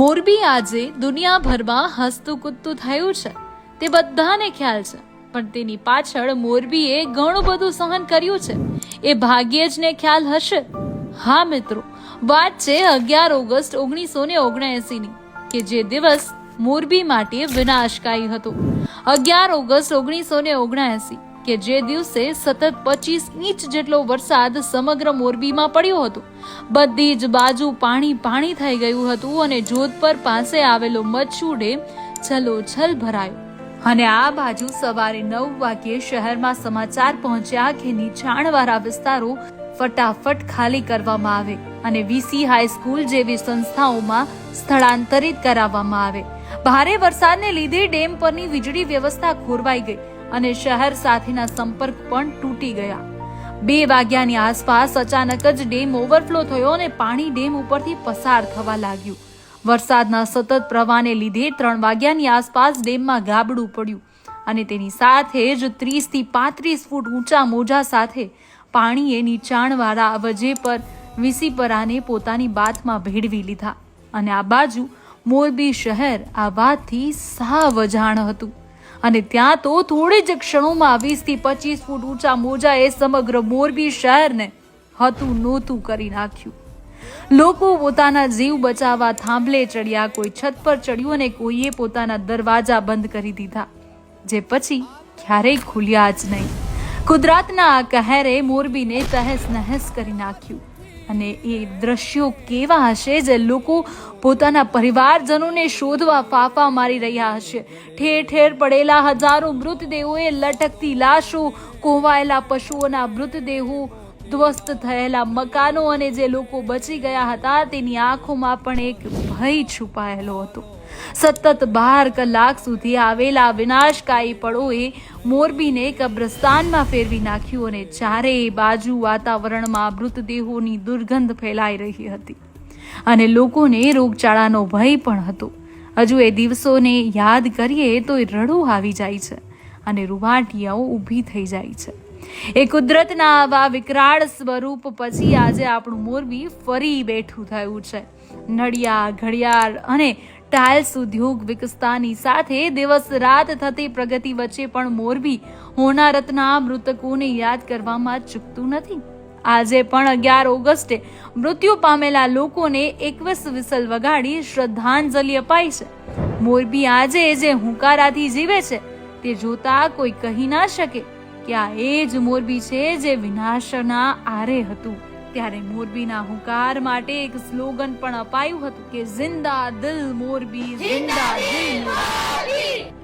આજે દુનિયાભરમાં હસતું કૂદતું થયું છે. તે બધાને ખ્યાલ છે, પણ તેની પાછળ મોરબીએ ઘણું બધું સહન કર્યું છે. એ ભાગ્યે જ ને ખ્યાલ હશે. હા મિત્રો, વાત છે અગિયાર ઓગસ્ટ ઓગણીસો ને ઓગણએસીની, કે જે દિવસ મોરબી માટે વિનાશકારી હતો. અગિયાર ઓગસ્ટ ઓગણીસો ને ઓગણએસી કે જે દિવસે સતત પચીસ ઇંચ જેટલો વરસાદ સમગ્ર મોરબીમાં પડ્યો હતો. બધી જ બાજુ પાણી પાણી થઈ ગયું હતું અને જોધપર પાસે આવેલો મચ્છુ ડેમ છલોછલ ભરાયો. અને આ બાજુ સવારે નવ વાગ્યે શહેરમાં સમાચાર પહોંચ્યા કે નીચાણવાળા વિસ્તારો ફટાફટ ખાલી કરવામાં આવે અને વીસી હાઈસ્કૂલ જેવી સંસ્થાઓમાં સ્થળાંતરિત કરાવવામાં આવે. ભારે વરસાદને લીધે ડેમ પરની વીજળી વ્યવસ્થા ખોરવાઈ ગઈ અને શહેર સાથેના સંપર્ક પણ તૂટી ગયા. બે વાગ્યાની આસપાસ અચાનક જ ડેમ ઓવરફ્લો થયો અને પાણી ડેમ ઉપરથી પસાર થવા લાગ્યું. વરસાદના સતત પ્રવાહને લીધે ત્રણ વાગ્યાની આસપાસ ડેમમાં ગાબડું પડ્યું અને તેની સાથે જ ત્રીસથી પાંત્રીસ ફૂટ ઊંચા મોજા સાથે પાણીએ નીચાણવાળા અવજે પર વિસીપરાને પોતાની બાથમાં ભેળવી લીધા. અને આ બાજુ મોરબી શહેર આ વાતથી સાવ અજાણ હતું. અને ત્યાં તો થોડી જ ક્ષણોમાં વીસથી પચીસ ફૂટ ઊંચા મોજાએ સમગ્ર મોરબી શહેરને હતું નહોતું કરી નાખ્યું. લોકો પોતાના જીવ બચાવવા થાંભલે ચડ્યા, કોઈ છત પર ચડ્યું અને કોઈએ પોતાના દરવાજા બંધ કરી દીધા, જે પછી ક્યારેય ખુલ્યા જ નહીં. કુદરતના આ કહેરે મોરબીને તહેસ નહેસ કરી નાખ્યું. અને એ દ્રશ્યો કેવા હશે જે લોકો પોતાના પરિવારજનોને શોધવા ફાફા મારી રહ્યા હશે? ઠેર ઠેર પડેલા હજારો મૃતદેહોએ લટકતી લાશો કોવાયેલા પશુઓના મૃતદેહો ધ્વસ્ત થયેલા મકાનો અને જે લોકો બચી ગયા હતા તેની આંખોમાં પણ એક ભય છુપાયેલો હતો. સતત બાર કલાક સુધી આવેલા વિનાશકારી પળોએ મોરબીને કબ્રસ્તાનમાં ફેરવી નાખ્યું અને ચારેય બાજુ વાતાવરણમાં મૃતદેહોની દુર્ગંધ ફેલાઈ રહી હતી. અને લોકોને રોગચાળાનો ભય પણ હતો. હજુ એ દિવસોને યાદ કરીએ તો એ રડું આવી જાય છે અને રૂવાટિયાઓ ઊભી થઈ જાય છે. એ કુદરતના આવા વિકરાળ સ્વરૂપ પછી આજે આપણું મોરબી ફરી બેઠું થયું છે. નડિયા ઘડિયાળ અને ટાઇલ્સ, ઉદ્યોગ વિકસતાની સાથે દિવસ રાત થતી પ્રગતિ વચ્ચે પણ મોરબી હોનારતના મૃતકોને યાદ કરવામાં ચૂકતું નથી. આજે પણ અગિયાર ઓગસ્ટે મૃત્યુ પામેલા લોકોને એકવીસ વિસલ વગાડી શ્રદ્ધાંજલિ અપાઈ છે. મોરબી આજે જે હુંકારાથી જીવે છે, તે જોતા કોઈ કહી ના શકે કે આ એ જ મોરબી છે જે વિનાશના આરે હતું. ત્યારે મોરબીના હુંકાર માટે એક સ્લોગન પણ અપાયું હતું કે જિંદા દિલ મોરબી જિંદા દિલ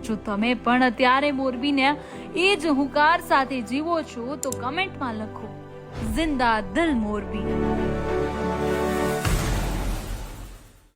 જો તમે પણ અત્યારે મોરબીને એ જ હુંકાર સાથે જીવો છો, તો કમેન્ટમાં લખો જિંદા દિલ મોરબી.